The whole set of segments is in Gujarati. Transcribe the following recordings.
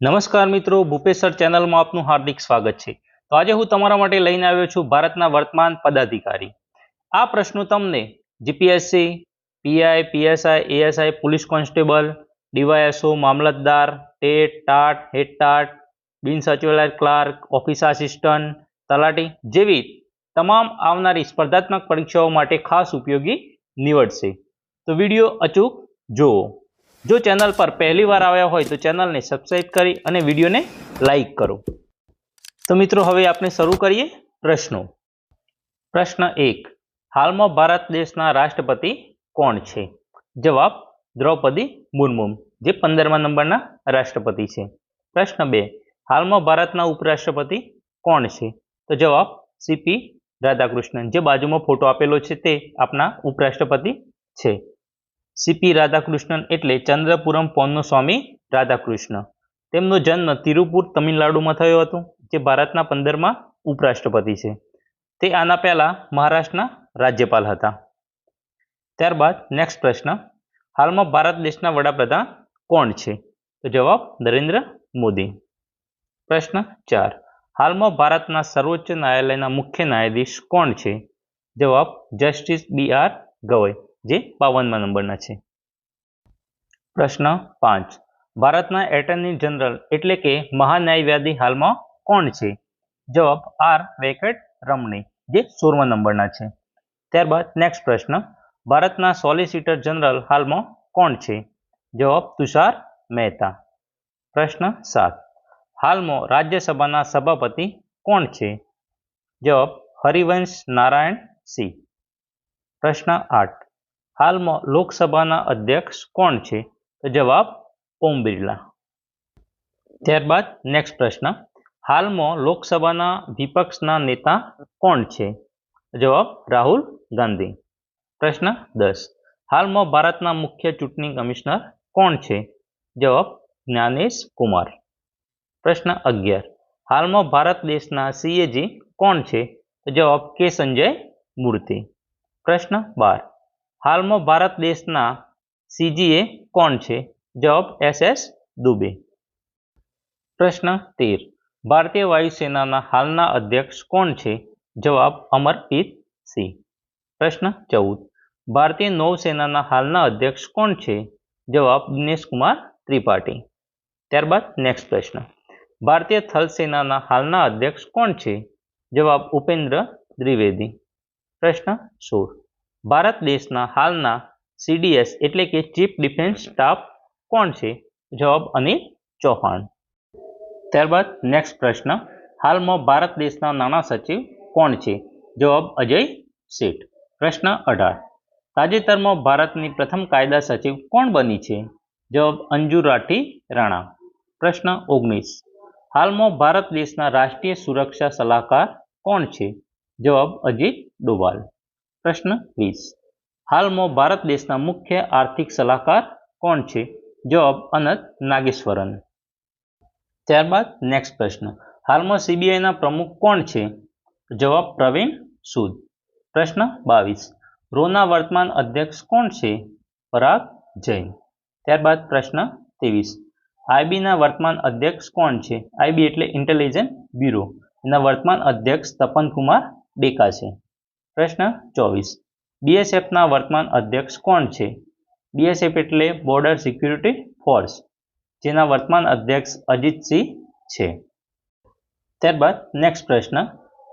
નમસ્કાર મિત્રો ભૂપેશ્વર ચેનલમાં આપનું હાર્દિક સ્વાગત છે. તો આજે હું તમારા માટે લઈને આવ્યો છું ભારતના વર્તમાન પદાધિકારી. આ પ્રશ્નો તમને GPSC PI PSI ASI police constable DYSO મામલતદાર, ટેટ, ટાટ, હેડ ટાટ, બિન સચિવાલય ક્લાર્ક, ઓફિસ આસિસ્ટન્ટ, તલાટી જેવી તમામ આવનારી સ્પર્ધાત્મક પરીક્ષાઓ માટે ખાસ ઉપયોગી નીવડશે. તો વીડિયો અચૂક જુઓ. જો ચેનલ પર પહેલી વાર આવ્યા હોય તો ચેનલને સબસ્ક્રાઈબ કરી અને વિડીયોને લાઈક કરો. તો મિત્રો, હવે આપણે શરૂ કરીએ પ્રશ્નો. પ્રશ્ન એક, હાલમાં ભારત દેશના રાષ્ટ્રપતિ કોણ છે? જવાબ, દ્રૌપદી મુર્મુ, જે પંદરમા નંબરના રાષ્ટ્રપતિ છે. પ્રશ્ન બે, હાલમાં ભારતના ઉપરાષ્ટ્રપતિ કોણ છે? તો જવાબ સીપી રાધાકૃષ્ણન. જે બાજુમાં ફોટો આપેલો છે તે આપના ઉપરાષ્ટ્રપતિ છે. સીપી રાધાકૃષ્ણન એટલે ચંદ્રપુરમ પોનનો સ્વામી રાધાકૃષ્ણ. તેમનો જન્મ તિરુપુર, તમિલનાડુમાં થયો હતો, જે ભારતના પંદરમાં ઉપરાષ્ટ્રપતિ છે. તે આના પહેલાં મહારાષ્ટ્રના રાજ્યપાલ હતા. ત્યારબાદ નેક્સ્ટ પ્રશ્ન, હાલમાં ભારત દેશના વડાપ્રધાન કોણ છે? તો જવાબ નરેન્દ્ર મોદી. પ્રશ્ન ચાર, હાલમાં ભારતના સર્વોચ્ચ ન્યાયાલયના મુખ્ય ન્યાયાધીશ કોણ છે? જવાબ જસ્ટિસ બી આર ગવઈ. જે બાવનમાં નંબરના છે. પ્રશ્ન પાંચ. ભારતના એટર્ની જનરલ એટલે કે મહાન્યાયવાદી હાલમાં કોણ છે? જવાબ આર. વેંકટ રમણી, જે સોળમા નંબરના છે. ત્યારબાદ નેક્સ્ટ પ્રશ્ન. ભારતના સોલિસિટર જનરલ હાલમાં કોણ છે? જવાબ તુષાર મહેતા. પ્રશ્ન સાત. હાલમાં રાજ્યસભાના સભાપતિ કોણ છે? જવાબ હરિવંશ નારાયણ સિંહ. પ્રશ્ન આઠ. હાલમાં લોકસભાના અધ્યક્ષ કોણ છે? તો જવાબ ઓમ બિરલા. ત્યારબાદ નેક્સ્ટ પ્રશ્ન. હાલમાં લોકસભાના વિપક્ષના નેતા કોણ છે? જવાબ રાહુલ ગાંધી. પ્રશ્ન દસ. હાલમાં ભારતના મુખ્ય ચૂંટણી કમિશનર કોણ છે? જવાબ જ્ઞાનેશ કુમાર. પ્રશ્ન અગિયાર. હાલમાં ભારત દેશના સીએજી કોણ છે? તો જવાબ કે સંજય મૂર્તિ. પ્રશ્ન બાર. હાલમાં ભારત દેશના સીજીએ કોણ છે? જવાબ એસ એસ દુબે. પ્રશ્ન તેર. ભારતીય વાયુસેનાના હાલના અધ્યક્ષ કોણ છે? જવાબ અમરપ્રીત સિંહ. પ્રશ્ન ચૌદ. ભારતીય નૌસેનાના હાલના અધ્યક્ષ કોણ છે? જવાબ દિનેશ કુમાર ત્રિપાઠી. ત્યારબાદ નેક્સ્ટ પ્રશ્ન. ભારતીય થલ સેનાના હાલના અધ્યક્ષ કોણ છે? જવાબ ઉપેન્દ્ર દ્વિવેદી. પ્રશ્ન સોળ. ભારત દેશના હાલના સીડીએસ એટલે કે ચીફ ડિફેન્સ સ્ટાફ કોણ છે? જવાબ અનિલ ચૌહાણ. ત્યારબાદ નેક્સ્ટ પ્રશ્ન. હાલમાં ભારત દેશના નાણાં સચિવ કોણ છે? જવાબ અજય શેઠ. પ્રશ્ન અઢાર. તાજેતરમાં ભારતની પ્રથમ કાયદા સચિવ કોણ બની છે? જવાબ અંજુ રાઠી રાણા. પ્રશ્ન ઓગણીસ. હાલમાં ભારત દેશના રાષ્ટ્રીય સુરક્ષા સલાહકાર કોણ છે? જવાબ અજીત ડોભાલ પ્રશ્ન વીસ. હાલમાં ભારત દેશના મુખ્ય આર્થિક સલાહકાર કોણ છે? જવાબ અનંત નાગેશ્વરન. ત્યારબાદ નેક્સ્ટ પ્રશ્ન. હાલમાં સીબીઆઈના પ્રમુખ કોણ છે? જવાબ પ્રવીણ સૂદ. પ્રશ્ન બાવીસ. રોના વર્તમાન અધ્યક્ષ કોણ છે? પરાગ જૈન. ત્યારબાદ પ્રશ્ન ત્રેવીસ. આઈબીના વર્તમાન અધ્યક્ષ કોણ છે? આઈબી એટલે ઇન્ટેલિજન્ટ બ્યુરો એના વર્તમાન અધ્યક્ષ તપન કુમાર ડેકા છે. પ્રશ્ન ચોવીસ. બીએસએફના વર્તમાન અધ્યક્ષ કોણ છે? બીએસએફ એટલે બોર્ડર સિક્યુરિટી ફોર્સ જેના વર્તમાન અધ્યક્ષ અજીતસિંહ છે. ત્યારબાદ નેક્સ્ટ પ્રશ્ન.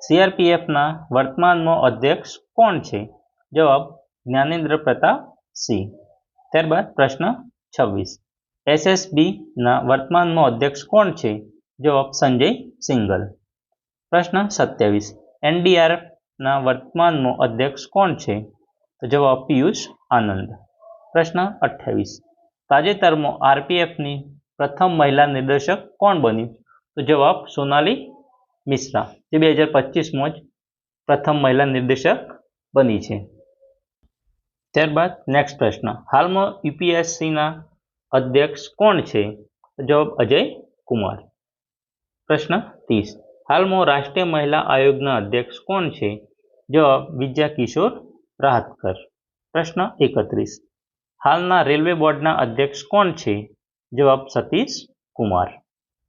સીઆરપીએફના વર્તમાનમાં અધ્યક્ષ કોણ છે? જવાબ જ્ઞાનેન્દ્ર પ્રતાપ સિંહ ત્યારબાદ પ્રશ્ન છવ્વીસ. એસએસબીના વર્તમાનમાં અધ્યક્ષ કોણ છે? જવાબ સંજય સિંગલ. પ્રશ્ન સત્યાવીસ. એનડીઆરએફના વર્તમાનનો અધ્યક્ષ કોણ છે? તો જવાબ પિયુષ આનંદ. પ્રશ્ન અઠ્યાવીસ. તાજેતરમાં આરપીએફની પ્રથમ મહિલા નિર્દેશક કોણ બની? તો જવાબ સોનાલી મિશ્રા, જે બે હજાર પચીસમાં જ પ્રથમ મહિલા નિર્દેશક બની છે. ત્યારબાદ નેક્સ્ટ પ્રશ્ન. હાલમાં યુપીએસસીના અધ્યક્ષ કોણ છે? જવાબ અજય કુમાર. પ્રશ્ન ત્રીસ. હાલમાં રાષ્ટ્રીય મહિલા આયોગના અધ્યક્ષ કોણ છે? જવાબ વિદ્યા કિશોર રાહતકર પ્રશ્ન એકત્રીસ હાલના રેલવે બોર્ડના અધ્યક્ષ કોણ છે જવાબ સતીશ કુમાર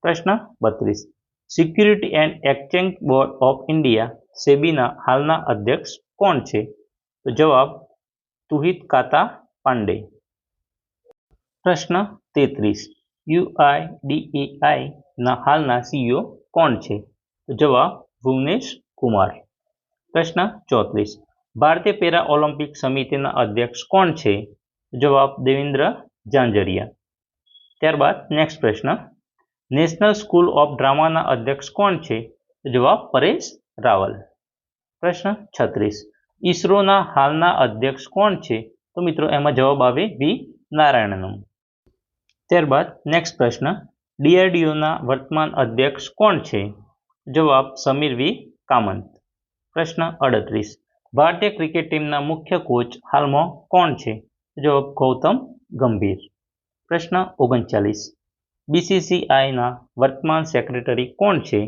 પ્રશ્ન બત્રીસ security and exchange board of India સેબીના હાલના અધ્યક્ષ કોણ છે તો જવાબ તુહિત કાતા પાંડે પ્રશ્ન તેત્રીસ યુઆઈડીએઆઈ ના હાલના સીઈઓ કોણ છે તો જવાબ ભુવનેશ કુમાર પ્રશ્ન ચોત્રીસ. ભારતીય પેરા ઓલિમ્પિક સમિતિના અધ્યક્ષ કોણ છે? જવાબ દેવેન્દ્ર ઝાંઝરિયા. ત્યારબાદ નેક્સ્ટ પ્રશ્ન. નેશનલ સ્કૂલ ઓફ ડ્રામાના અધ્યક્ષ કોણ છે? જવાબ પરેશ રાવલ. પ્રશ્ન છત્રીસ. ઈસરોના હાલના અધ્યક્ષ કોણ છે? તો મિત્રો એમાં જવાબ આવે વી. નારાયણનું. ત્યારબાદ નેક્સ્ટ પ્રશ્ન. ડીઆરડીઓના વર્તમાન અધ્યક્ષ કોણ છે? જવાબ સમીર વી. કામંત. પ્રશ્ન અડત્રીસ. ભારતીય ક્રિકેટ ટીમના મુખ્ય કોચ હાલમાં કોણ છે? જવાબ ગૌતમ ગંભીર. પ્રશ્ન ઓગણચાલીસ. બીસીસીઆઈના વર્તમાન સેક્રેટરી કોણ છે?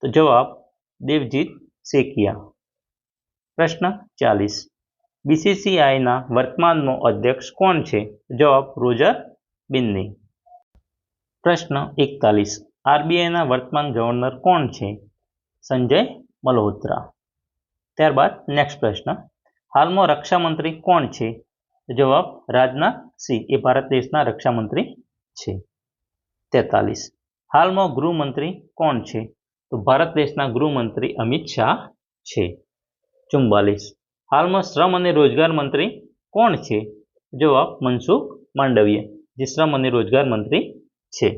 તો જવાબ દેવજીત શેકિયા પ્રશ્ન ચાલીસ. બીસીસીઆઈના વર્તમાનનો અધ્યક્ષ કોણ છે? જવાબ રોજર બિન્ની. પ્રશ્ન એકતાલીસ. આરબીઆઈના વર્તમાન ગવર્નર કોણ છે? સંજય મલ્હોત્રા. ત્યારબાદ નેક્સ્ટ પ્રશ્ન. હાલમાં રક્ષામંત્રી કોણ છે? જવાબ, રાજનાથ સિંહ. એ ભારત દેશના રક્ષામંત્રી છે. તેતાલીસ. હાલમાં ગૃહમંત્રી કોણ છે? તો ભારત દેશના ગૃહમંત્રી અમિત શાહ છે. ચુમ્બાલીસ હાલમાં શ્રમ અને રોજગાર મંત્રી કોણ છે? જવાબ, મનસુખ માંડવીય, જે શ્રમ અને રોજગાર મંત્રી છે.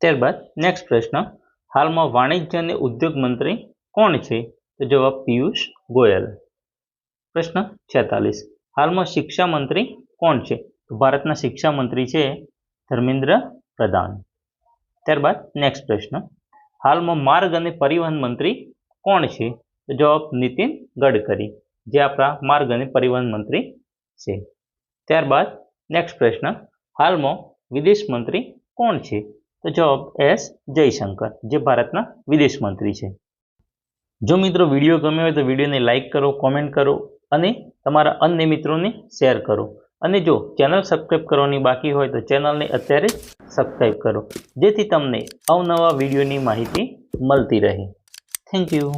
ત્યારબાદ નેક્સ્ટ પ્રશ્ન. હાલમાં વાણિજ્ય અને ઉદ્યોગ મંત્રી કોણ છે? તો જવાબ પિયુષ ગોયલ. પ્રશ્ન છેતાલીસ. હાલમાં શિક્ષા મંત્રી કોણ છે? તો ભારતના શિક્ષા મંત્રી છે ધર્મેન્દ્ર પ્રધાન. ત્યારબાદ નેક્સ્ટ પ્રશ્ન. હાલમાં માર્ગ અને પરિવહન મંત્રી કોણ છે? તો જવાબ નીતિન ગડકરી, જે આપણા માર્ગ અને પરિવહન મંત્રી છે. ત્યારબાદ નેક્સ્ટ પ્રશ્ન. હાલમાં વિદેશ મંત્રી કોણ છે? તો જવાબ એસ જયશંકર, જે ભારતના વિદેશ મંત્રી છે. જો મિત્રો વીડિયો ગમ્યો હોય તો વિડીયોને લાઇક કરો, કોમેન્ટ કરો અને તમારા અન્ય મિત્રોને શેર કરો. અને જો ચેનલ સબસ્ક્રાઈબ કરવાની બાકી હોય તો ચેનલને અત્યારે સબસ્ક્રાઈબ કરો, જેથી તમને અવનવા વિડીયોની માહિતી મળતી રહે. Thank you.